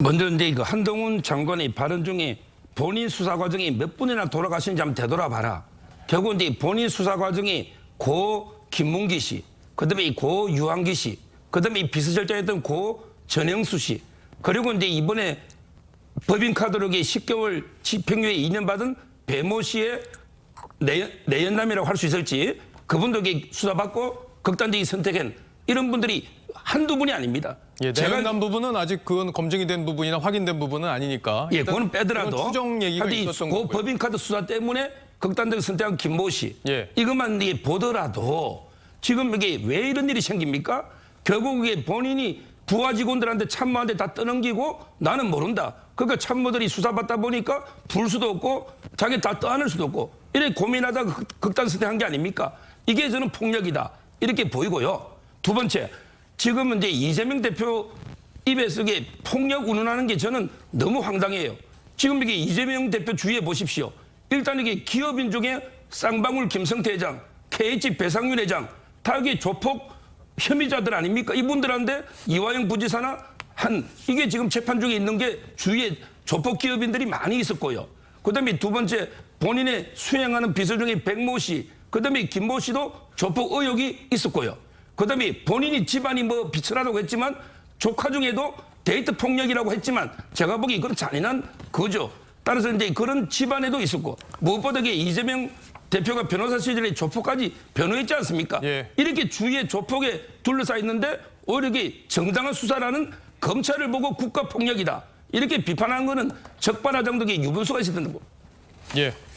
먼저 이제 그 한동훈 장관의 발언 중에 본인 수사 과정이 몇 분이나 돌아가시는지 한번 되돌아봐라. 결국 이제 본인 수사 과정이 고 김문기 씨, 그다음에 이고 유한기 씨, 그다음에 이 비서실장했던 고 전영수 씨, 그리고 이제 이번에 법인카드록에 10개월 집행유예 2년 받은 배모 씨의 내, 내연남이라고 할 수 있을지 그분도 이게 수사받고 극단적인 선택한 이런 분들이 한두 분이 아닙니다. 예, 내연남 부분은 아직 그건 검증이 된 부분이나 확인된 부분은 아니니까. 예, 그거는 빼더라도 추정 얘기가 하여튼 이 있었던 그 거고요. 법인카드 수사 때문에 극단적 선택한 김모 씨 예. 이것만 이게 보더라도 지금 이게 왜 이런 일이 생깁니까? 결국 이게 본인이 부하 직원들한테 참모한테 다 떠넘기고 나는 모른다. 그러니까 참모들이 수사받다 보니까 불 수도 없고 자기 다 떠안을 수도 없고 이렇게 고민하다가 극- 극단 선택한 게 아닙니까? 이게 저는 폭력이다. 이렇게 보이고요. 두 번째, 지금 이제 이재명 대표 입에서 이게 폭력 운운하는 게 저는 너무 황당해요. 지금 이게 이재명 대표 주위에 보십시오. 일단 이게 기업인 중에 쌍방울 김성태 회장, KH 배상윤 회장, 다 이게 조폭 혐의자들 아닙니까? 이분들한테 이화영 부지사나 한 이게 지금 재판 중에 있는 게 주위에 조폭 기업인들이 많이 있었고요. 그다음에 두 번째 본인의 수행하는 비서 중에 백모 씨, 그다음에 김모 씨도 조폭 의혹이 있었고요. 그다음에 본인이 집안이 뭐 비천하다고 했지만 조카 중에도 데이트 폭력이라고 했지만 제가 보기 이건 잔인한 거죠. 따라서 이제 그런 집안에도 있었고 무엇보다 이게 이재명 대표가 변호사 시절에 조폭까지 변호했지 않습니까? 예. 이렇게 주위에 조폭에 둘러싸 있는데 오히려 이게 정당한 수사라는 검찰을 보고 국가 폭력이다. 이렇게 비판한 거는 적반하장독의 유분수가 있었던 거. 예.